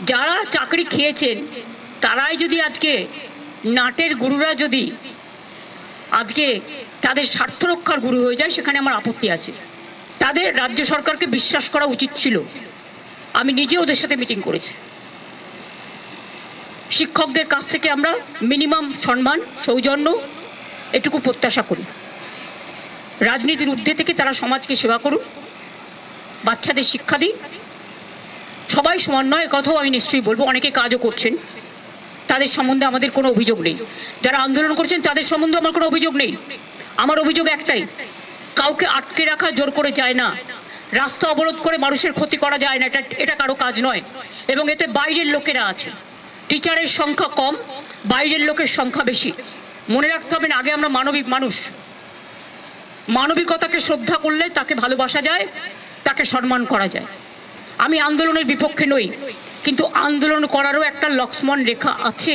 যারা চাকরি খেয়েছেন, তারাই যদি আজকে নাটের গুরুরা যদি আজকে তাদের স্বার্থ রক্ষার গুরু হয়ে যায়, সেখানে আমার আপত্তি আছে। তাদের রাজ্য সরকারকে বিশ্বাস করা উচিত ছিল। আমি নিজে ওদের সাথে মিটিং করেছি। শিক্ষকদের কাছ থেকে আমরা মিনিমাম সম্মান, সৌজন্য এটুকু প্রত্যাশা করি। রাজনীতির ঊর্ধ্বে থেকে তারা সমাজকে সেবা করুন, বাচ্চাদের শিক্ষা দিন সবাই সমান নয়, কথাও আমি নিশ্চয়ই বলব। অনেকে কাজও করছেন। তাদের সম্বন্ধে আমাদের কোনো অভিযোগ নেই। যারা আন্দোলন করছেন, তাদের সম্বন্ধে আমার কোনো অভিযোগ নেই। আমার অভিযোগ একটাই, কাউকে আটকে রাখা জোর করে যায় না। রাস্তা অবরোধ করে মানুষের ক্ষতি করা যায় না, এটা এটা কারও কাজ নয়। এবং এতে বাইরের লোকেরা আছে। টিচারের সংখ্যা কম, বাইরের লোকের সংখ্যা বেশি। মনে রাখতে হবে না, আগে আমরা মানবিক মানুষ। মানবিকতাকে শ্রদ্ধা করলে তাকে ভালোবাসা যায়, তাকে সম্মান করা যায়। আমি আন্দোলনের বিপক্ষে নই কিন্তু আন্দোলন করারও একটা লক্ষ্মণ রেখা আছে।